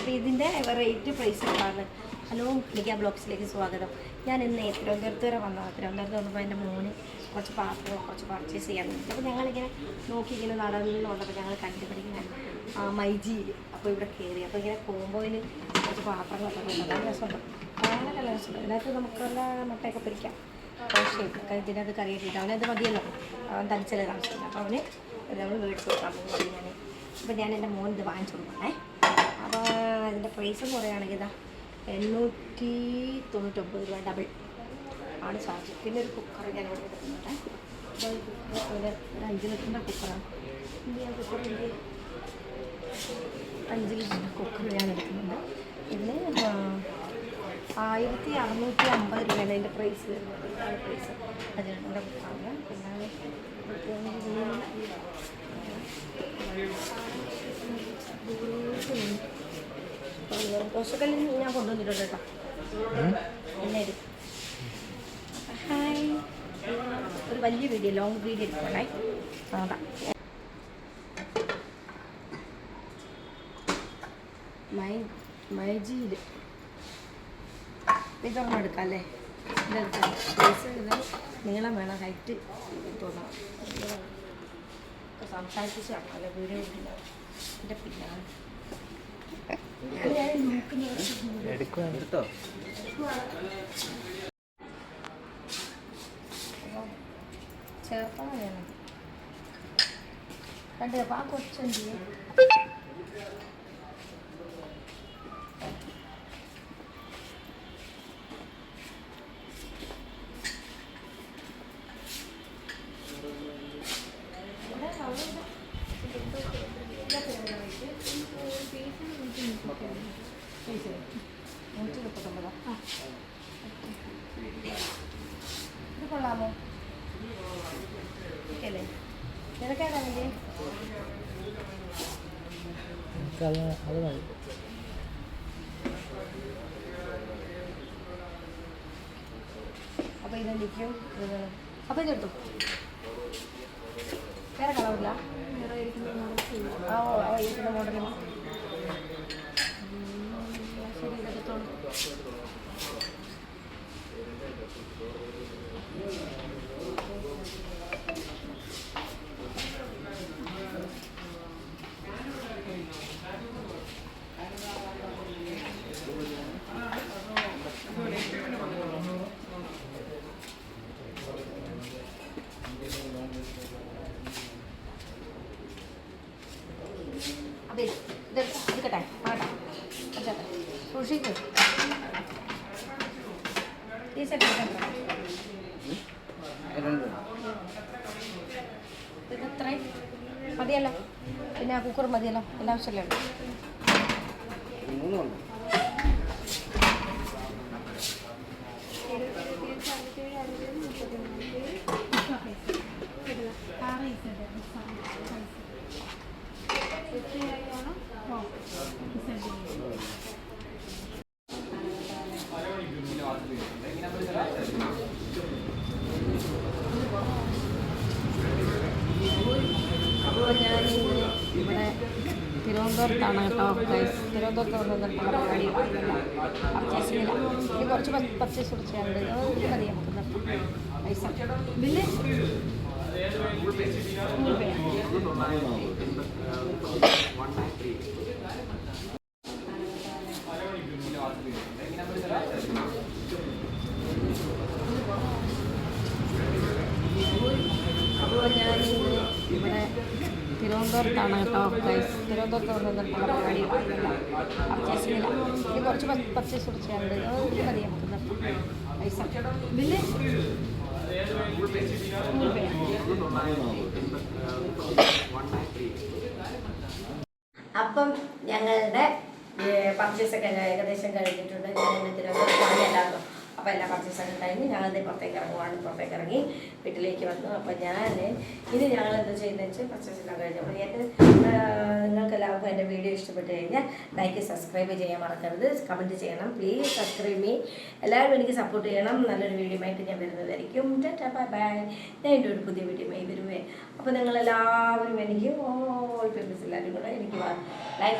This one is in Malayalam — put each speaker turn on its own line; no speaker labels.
അപ്പോൾ ഇതിന്റെ റേറ്റ് പ്രൈസ് ആണ് ഹലോ മിക്ക ബ്ലോഗ്സിലേക്ക് സ്വാഗതം. ഞാൻ ഇന്ന് തിരുവനന്തപുരത്ത് വരെ വന്നതാണ് തിരുവനന്തപുരത്ത് വന്നപ്പോൾ എന്റെ മോന് കുറച്ച് പാത്രം കുറച്ച് പർച്ചേസ് ചെയ്യാൻ വേണ്ടി. അപ്പോൾ ഞങ്ങളിങ്ങനെ നോക്കി ഇങ്ങനെ നടന്നുകൊണ്ടപ്പോൾ ഞങ്ങൾ കണ്ടുപിടിക്കാൻ മൈജിയിൽ അപ്പോൾ ഇവിടെ കയറി അപ്പോൾ ഇങ്ങനെ കോമ്പോയിൽ കുറച്ച് പാത്രങ്ങളൊക്കെ ഉണ്ട് നല്ല രസമുണ്ട്. വളരെ രസമുണ്ട്. ഇതിനകത്ത് നമുക്ക് നല്ല മുട്ടയൊക്കെ പിടിക്കാം പക്ഷേ ഇതിനകത്ത് കറി ഇട്ടിട്ട് അവനത് മതിയല്ലോ. അവൻ തനിച്ചല്ലേ താമസിക്കുന്നത്. അപ്പോൾ അവന് നമ്മൾ മേടിച്ച് കൊടുക്കാൻ പോകുന്നത് ഞാൻ അപ്പോൾ ഞാൻ എന്റെ മോൻ ഇത് വാങ്ങിച്ചു കൊടുക്കണേ അതിന്റെ പ്രൈസ് പറയുകയാണെങ്കിൽ ഇതാ എണ്ണൂറ്റി തൊണ്ണൂറ്റൊമ്പത് രൂപ ഡബിൾ ആണ് ചാർജ് പിന്നെ ഒരു കുക്കർ ഞാൻ ഇവിടെ എടുക്കുന്നുണ്ട് അഞ്ച് ലിറ്ററിന്റെ കുക്കറാണ് അഞ്ച് ലിറ്ററിന്റെ കുക്കർ ഞാൻ എടുക്കുന്നുണ്ട്. ഇതിന് ആയിരത്തി അറുന്നൂറ്റി അമ്പത് രൂപയാണ് അതിന്റെ പ്രൈസ് വരുന്നത് പ്രൈസ് ലിറ്ററിന്റെ കുക്കറാണ് പിന്നെ ദോശക്കല്ലിൽ ഞാൻ കൊണ്ടുവന്നിട്ടുണ്ട് കേട്ടോ. എല്ലാവരും ഹായ്. ഒരു വലിയ വീഡിയോ ലോങ് വീഡിയോ എടുക്കണേ. അതാ. മൈ മൈജിയിൽ ഇതൊരെണ്ണം എടുക്കാം അല്ലേ? ഇതെടുക്കാം പൈസ ഇത് നീളം വേണം ഹൈറ്റ് തോന്നണം. സംസാരിച്ച് അല്ല? വീഡിയോ ഇടില്ല എന്റെ പിന്നാണ് ചേർത്താൽ വേണം കണ്ടു ആ കൊച്ചുണ്ട് നൂറ്റി മുപ്പത്തൊമ്പതോ ആ. ഇത് കൊള്ളാമോ? അല്ലേ നിനക്കേതാ വേണ്ടി
അത് അത്
അപ്പോൾ ഇതെനിക്കും ഇത് അപ്പോൾ ഇതെടുത്തു വേറെ കളറില്ല. ആ ഇരിക്കുന്ന മോഡലും അതെ ഇതെടുക്കാം എടുക്കട്ടെ? വെച്ചോട്ടെ സൂക്ഷിക്കും. ഈ സെറ്റ് എടുക്കണ്ട ഇത് ഇത്രയും മതിയല്ലോ. പിന്നെ ആ കുക്കർ മതിയല്ലോ. എല്ലാ ആവശ്യമല്ലേ ഉള്ളൂ തിരുവനന്തപുരത്താണ് കേട്ടോ തിരുവനന്തപുരത്ത് വന്നിട്ടുള്ള പരിപാടി പർച്ചേസ് ചെയ്യില്ല ഇനി കുറച്ച് പർച്ചേസ് കൂടി ചെയ്യാനുണ്ട് അത് മതി നമുക്ക് നിർത്താം പൈസ. ബില്ല്? അപ്പോൾ ഞാൻ ഇവിടെ തിരുവനന്തപുരത്താണ് കേട്ടോ ഗൈസ് തിരുവനന്തപുരത്ത് വന്നിട്ടുള്ള പരിപാടി. പർച്ചേസിങ്ങില്ല ഇത് കുറച്ച് പർച്ചേസ് കുറച്ച് ചെയ്യാനുണ്ട്. അത് മതി നമുക്ക് നിർത്താം പൈസ ബില്ല്? അപ്പം ഞങ്ങളുടെ പർച്ചേസ് ഒക്കെ ഏകദേശം കഴിഞ്ഞിട്ടുണ്ട്. ഞാൻ ഇന്ന് തിരുവനന്തപുരത്ത് വന്നല്ലായിരുന്നു അപ്പോൾ എല്ലാ പർച്ചേസൊക്കെ കഴിഞ്ഞ് ഞങ്ങൾ പുറത്തേക്ക് ഇറങ്ങുവാണ് പുറത്തേക്ക് ഇറങ്ങി വീട്ടിലേക്ക് വന്നു. അപ്പോൾ ഞാൻ ഇനി ഞങ്ങൾ എന്താ ചെയ്യുന്നത് വെച്ചാൽ പർച്ചേസ് എല്ലാം കഴിഞ്ഞു. അപ്പോൾ എന്റെ നിങ്ങൾക്ക് എല്ലാവർക്കും എന്റെ വീഡിയോ ഇഷ്ടപ്പെട്ട് കഴിഞ്ഞാൽ ലൈക്ക് സബ്സ്ക്രൈബ് ചെയ്യാൻ മറക്കരുത്. കമന്റ് ചെയ്യണം. പ്ലീസ് സബ്സ്ക്രൈബ് ചെയ്യും എല്ലാവരും എനിക്ക് സപ്പോർട്ട് ചെയ്യണം. നല്ലൊരു വീഡിയോ ആയിട്ട് ഞാൻ വരുന്നതായിരിക്കും. ടാറ്റാ ബൈ ബൈ ഞാൻ എന്റെ ഒരു പുതിയ വീഡിയോ ആയി വരുവേ. അപ്പോൾ നിങ്ങളെല്ലാവരും എനിക്ക് ഓൾ പേപ്പേഴ്സ് എല്ലാവരും കൂടെ എനിക്ക് ലൈക്ക്